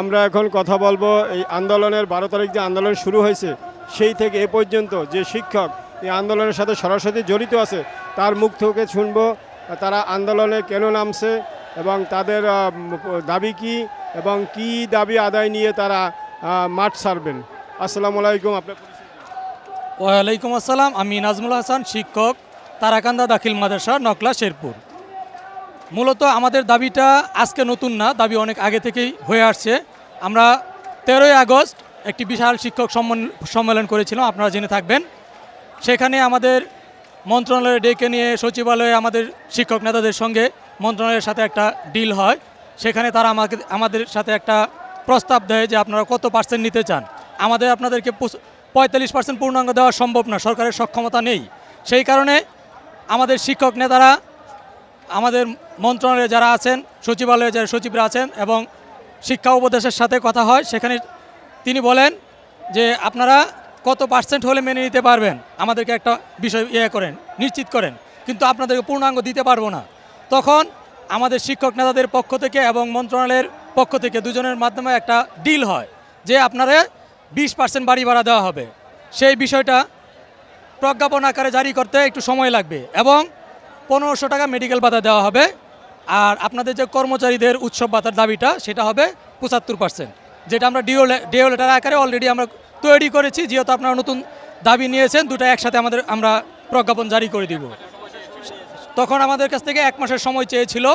আমরা এখন কথা বলব এই আন্দোলনের বারো তারিখ যে আন্দোলন শুরু হয়েছে, সেই থেকে এ পর্যন্ত যে শিক্ষক এই আন্দোলনের সাথে সরাসরি জড়িত আছে, তার মুখ থেকে শুনব, তারা আন্দোলনে কেন নামছে এবং তাদের দাবি কি এবং কি দাবি আদায় নিয়ে তারা মাঠ ছাড়বেন আসসালামু আলাইকুম, আপনার ওয়ালাইকুম আসসালাম, আমি নাজমুল হাসান, শিক্ষক, তারাকান্দা দাখিল মাদ্রাসা, নকলা, শেরপুর। মূলত আমাদের দাবিটা আজকে নতুন না, দাবি অনেক আগে থেকেই হয়ে আসছে। আমরা তেরোই আগস্ট একটি বিশাল শিক্ষক সম্মেলন করেছিলাম, আপনারা জেনে থাকবেন। সেখানে আমাদের মন্ত্রণালয়ে ডেকে নিয়ে সচিবালয়ে আমাদের শিক্ষক নেতাদের সঙ্গে মন্ত্রণালয়ের সাথে একটা ডিল হয়। সেখানে তারা আমাকে আমাদের সাথে একটা প্রস্তাব দেয় যে আপনারা কত পার্সেন্ট নিতে চান। আমাদের আপনাদেরকে পঁয়তাল্লিশ পার্সেন্ট পূর্ণাঙ্গ দেওয়া সম্ভব না, সরকারের সক্ষমতা নেই। সেই কারণে আমাদের শিক্ষক নেতারা, আমাদের মন্ত্রণালয়ে যারা আছেন, সচিবালয়ে যারা সচিবরা আছেন এবং শিক্ষা উপদেশের সাথে কথা হয়, সেখানে তিনি বলেন যে আপনারা কত পার্সেন্ট হলে মেনে নিতে পারবেন? আমাদেরকে একটা বিষয় ইয়ে করেন, নিশ্চিত করেন। কিন্তু আপনাদেরকে পূর্ণাঙ্গ দিতে পারব না। তখন আমাদের শিক্ষক নেতাদের পক্ষ থেকে এবং মন্ত্রণালয়ের পক্ষ থেকে দুজনের মাধ্যমে একটা ডিল হয় যে আপনারা বিশ পার্সেন্ট বাড়ি ভাড়া দেওয়া হবে। সেই বিষয়টা প্রজ্ঞাপন আকারে জারি করতে একটু সময় লাগবে এবং পনেরোশো টাকা মেডিকেল ভাতা দেওয়া হবে। আর আপনাদের যে কর্মচারীদের উৎসব ভাতার দাবিটা, সেটা হবে পঁচাত্তর পার্সেন্ট যেটা আমরা ডিও ডিও লেটার আকারে অলরেডি আমরা তৈরি করেছি, যেহেতু আপনারা নতুন দাবি নিয়েছেন, দুটো একসাথে আমাদের, আমরা প্রজ্ঞাপন জারি করে দিব। তখন আমাদের কাছ থেকে এক মাসের সময় চেয়েছিল,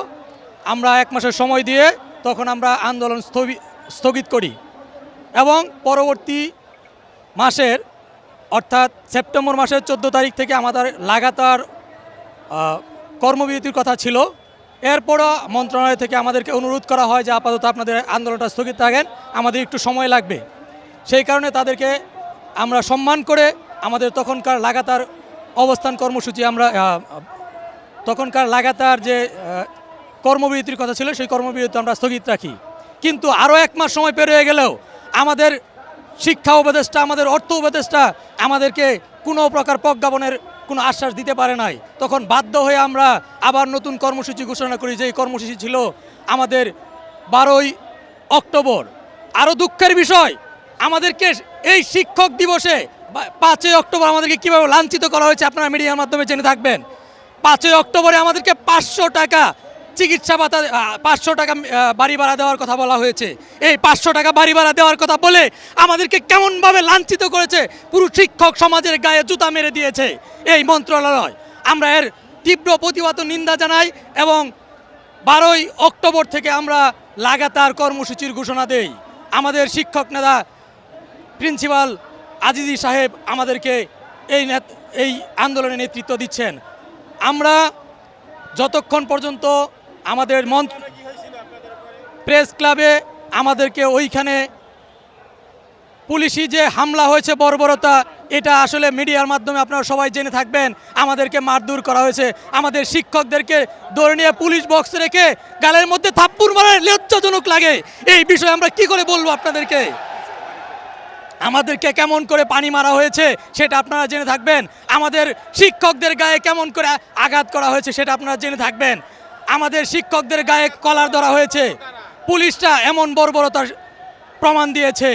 আমরা এক মাসের সময় দিয়ে তখন আমরা আন্দোলন স্থগি- স্থগিত করি এবং পরবর্তী মাসের, অর্থাৎ সেপ্টেম্বর মাসের চোদ্দ তারিখ থেকে আমাদের লাগাতার কর্মবিরতির কথা ছিল। এরপরও মন্ত্রণালয় থেকে আমাদেরকে অনুরোধ করা হয় যে আপাতত আপনাদের আন্দোলনটা স্থগিত থাকেন আমাদের একটু সময় লাগবে। সেই কারণে তাদেরকে আমরা সম্মান করে আমাদের তখনকার লাগাতার অবস্থান কর্মসূচি আমরা তখনকার লাগাতার যে কর্মবিরতির কথা ছিল, সেই কর্মবিরতি আমরা স্থগিত রাখি। কিন্তু আরও এক মাস সময় পেরিয়ে গেলেও আমাদের শিক্ষা উপদেষ্টা, আমাদের অর্থ উপদেষ্টা আমাদেরকে কোনো প্রকার প্রজ্ঞাপনের কোনো আশ্বাস দিতে পারে নাই। তখন বাধ্য হয়ে আমরা আবার নতুন কর্মসূচি ঘোষণা করি যে কর্মসূচি ছিল আমাদের বারোই অক্টোবর। আরও দুঃখের বিষয়, আমাদেরকে এই শিক্ষক দিবসে পাঁচই অক্টোবর আমাদেরকে কীভাবে লাঞ্ছিত করা হয়েছে আপনারা মিডিয়ার মাধ্যমে জেনে থাকবেন। পাঁচই অক্টোবরে আমাদেরকে পাঁচশো টাকা চিকিৎসা ভাতা পাঁচশো টাকা বাড়ি ভাড়া দেওয়ার কথা বলা হয়েছে। এই পাঁচশো টাকা বাড়ি ভাড়া দেওয়ার কথা বলে আমাদেরকে কেমনভাবে লাঞ্ছিত করেছে পুরো শিক্ষক সমাজের গায়ে জুতা মেরে দিয়েছে এই মন্ত্রণালয়। আমরা এর তীব্র প্রতিবাদ নিন্দা জানাই এবং বারোই অক্টোবর থেকে আমরা লাগাতার কর্মসূচির ঘোষণা দেই। আমাদের শিক্ষক নেতা প্রিন্সিপাল আজিজি সাহেব আমাদেরকে এই এই আন্দোলনে নেতৃত্ব দিচ্ছেন। আমরা যতক্ষণ পর্যন্ত আমাদের মন্ত্র প্রেস ক্লাবে আমাদেরকে ওইখানে পুলিশি যে হামলা হয়েছে বর্বরতা, এটা আসলে মিডিয়ার মাধ্যমে আপনারা সবাই জেনে থাকবেন। আমাদেরকে মারধর করা হয়েছে। আমাদের শিক্ষকদেরকে ধরে নিয়ে পুলিশ বক্স রেখে গালের মধ্যে থাপ্পুর মারে লজ্জাজনক লাগে। এই বিষয়ে আমরা কি করে বলব আপনাদেরকে? আমাদেরকে কেমন করে পানি মারা হয়েছে সেটা আপনারা জেনে থাকবেন। আমাদের শিক্ষকদের গায়ে কেমন করে আঘাত করা হয়েছে সেটা আপনারা জেনে থাকবেন। আমাদের শিক্ষকদের গায়ে কলার ধরা হয়েছে। পুলিশটা এমন বর্বরতার প্রমাণ দিয়েছে।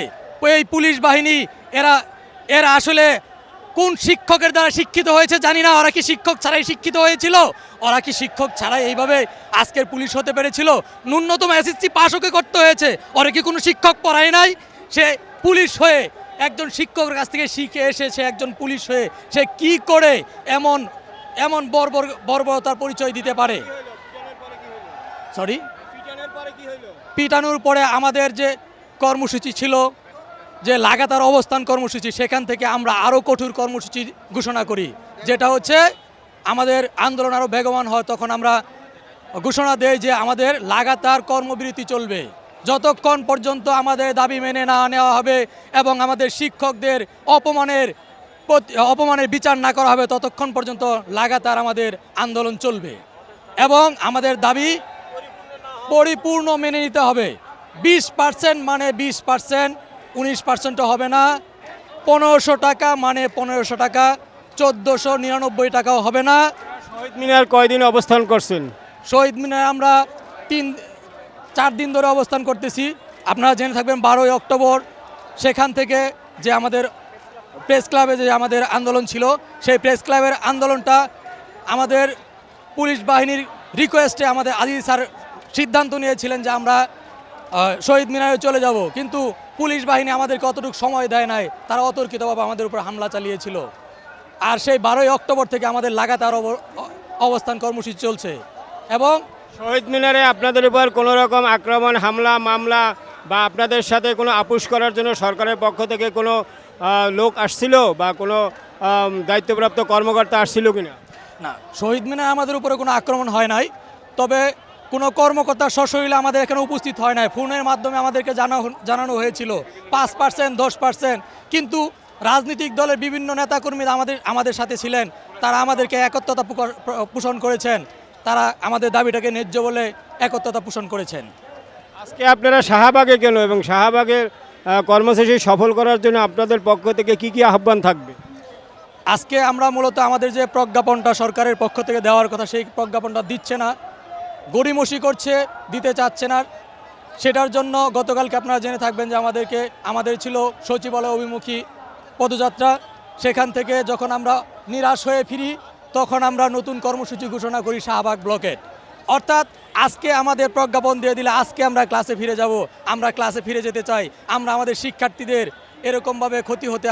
এই পুলিশ বাহিনী, এরা এরা আসলে কোন শিক্ষকের দ্বারা শিক্ষিত হয়েছে জানি না। ওরা কি শিক্ষক ছাড়াই শিক্ষিত হয়েছিল? ওরা কি শিক্ষক ছাড়াই এইভাবে আজকের পুলিশ হতে পেরেছিল? ন্যূনতম এসএসসি পাশ ওকে করতে হয়েছে। ওরা কি কোনো শিক্ষক পড়ায় নাই? সে পুলিশ হয়ে একজন শিক্ষকের কাছ থেকে শিখে এসে সে একজন পুলিশ হয়ে সে কি করে এমন এমন বর্বর, বর্বরতার পরিচয় দিতে পারে? সরি পিটানোর পরে আমাদের যে কর্মসূচি ছিল যে লাগাতার অবস্থান কর্মসূচি সেখান থেকে আমরা আরও কঠোর কর্মসূচি ঘোষণা করি। যেটা হচ্ছে আমাদের আন্দোলন আরও বেগবান হয় তখন আমরা ঘোষণা দেই যে আমাদের লাগাতার কর্মবিরতি চলবে। যতক্ষণ পর্যন্ত আমাদের দাবি মেনে না নেওয়া হবে এবং আমাদের শিক্ষকদের অপমানের প্রতি- অপমানের বিচার না করা হবে ততক্ষণ পর্যন্ত লাগাতার আমাদের আন্দোলন চলবে। এবং আমাদের দাবি পরিপূর্ণ মেনে নিতে হবে। বিশ পার্সেন্ট মানে বিশ পার্সেন্ট উনিশ পার্সেন্টও হবে না। পনেরোশো টাকা মানে পনেরোশো টাকা চোদ্দোশো নিরানব্বই টাকাও হবে না। শহীদ মিনার কয়দিন অবস্থান করছেন? শহীদ মিনার আমরা তিন চার দিন ধরে অবস্থান করতেছি। আপনারা জেনে থাকবেন বারোই অক্টোবর সেখান থেকে যে আমাদের প্রেস ক্লাবে যে আমাদের আন্দোলন ছিল সেই প্রেস ক্লাবের আন্দোলনটা আমাদের পুলিশ বাহিনীর রিকোয়েস্টে আমাদের আজিজ স্যার সিদ্ধান্ত নিয়েছিলেন যে আমরা শহীদ মিনারে চলে যাব। কিন্তু পুলিশ বাহিনী আমাদেরকে অতটুকু সময় দেয় নাই। তারা অতর্কিতভাবে আমাদের উপর হামলা চালিয়েছিল। আর সেই বারোই অক্টোবর থেকে আমাদের লাগাতার অব- অবস্থান কর্মসূচি চলছে। এবং শহীদ মিনারে আপনাদের উপর কোনো রকম আক্রমণ হামলা মামলা বা আপনাদের সাথে কোনো আপোষ করার জন্য সরকারের পক্ষ থেকে কোনো লোক আসছিল বা কোনো দায়িত্বপ্রাপ্ত কর্মকর্তা আসছিল কিনা? না শহীদ মিনার আমাদের উপরে কোনো আক্রমণ হয় নাই। তবে কোনো কর্মকর্তা সশরীরে আমাদের এখানে উপস্থিত হয় নাই। ফোনের মাধ্যমে আমাদেরকে জানা- জানানো হয়েছিল। পাঁচ পার্সেন্ট দশ পার্সেন্ট। কিন্তু রাজনৈতিক দলের বিভিন্ন নেতাকর্মী আমাদের আমাদের সাথে ছিলেন। তারা আমাদেরকে একত্রতা পোষণ করেছেন। তারা আমাদের দাবিটাকে ন্যায্য বলে একত্রতা পোষণ করেছেন। আজকে আপনারা শাহবাগে কেন এবং শাহবাগের কর্মসূচি সফল করার জন্য আপনাদের পক্ষ থেকে কি কি আহ্বান থাকবে? আজকে আমরা মূলত আমাদের যে প্রজ্ঞাপনটা সরকারের পক্ষ থেকে দেওয়ার কথা সেই প্রজ্ঞাপনটা দিচ্ছে না। গড়িমসি করছে, দিতে চাচ্ছে না। সেটার জন্য গতকালকে আপনারা জেনে থাকবেন যে আমাদেরকে, আমাদের ছিল সচিবালয় অভিমুখী পদযাত্রা। সেখান থেকে যখন আমরা নিরাশ হয়ে ফিরি, তখন আমরা নতুন কর্মসূচি ঘোষণা করি শাহবাগ ব্লকেট অর্থাৎ আজকে আমাদের প্রজ্ঞাপন দিয়ে দিলে আজকে আমরা ক্লাসে ফিরে যাব, আমরা ক্লাসে ফিরে যেতে চাই, আমরা আমাদের শিক্ষার্থীদের এরকমভাবে ক্ষতি হতে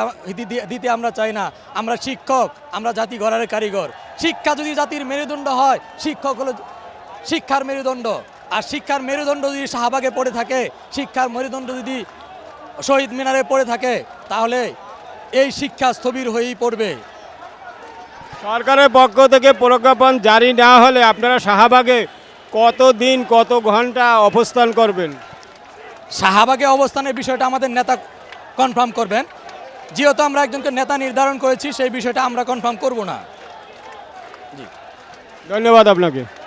দিতে আমরা চাই না। আমরা শিক্ষক, আমরা জাতি গড়ার কারিগর। শিক্ষা যদি জাতির মেরুদণ্ড হয়, শিক্ষক হলো শিক্ষার মেরুদণ্ড। আর শিক্ষার মেরুদণ্ড যদি শাহবাগে পড়ে থাকে শিক্ষার মেরুদণ্ড যদি শহীদ মিনারে পড়ে থাকে তাহলে এই শিক্ষা স্থবির হয়েই পড়বে। সরকারের পক্ষ থেকে প্রজ্ঞাপন জারি না হলে আপনারা শাহবাগে কত দিন কত ঘণ্টা অবস্থান করবেন? শাহবাগে অবস্থানের বিষয়টা আমাদের নেতা কনফার্ম করবেন। যেহেতু আমরা একজনকে নেতা নির্ধারণ করেছি সেই বিষয়টা আমরা কনফার্ম করব না। জি। ধন্যবাদ আপনাকে।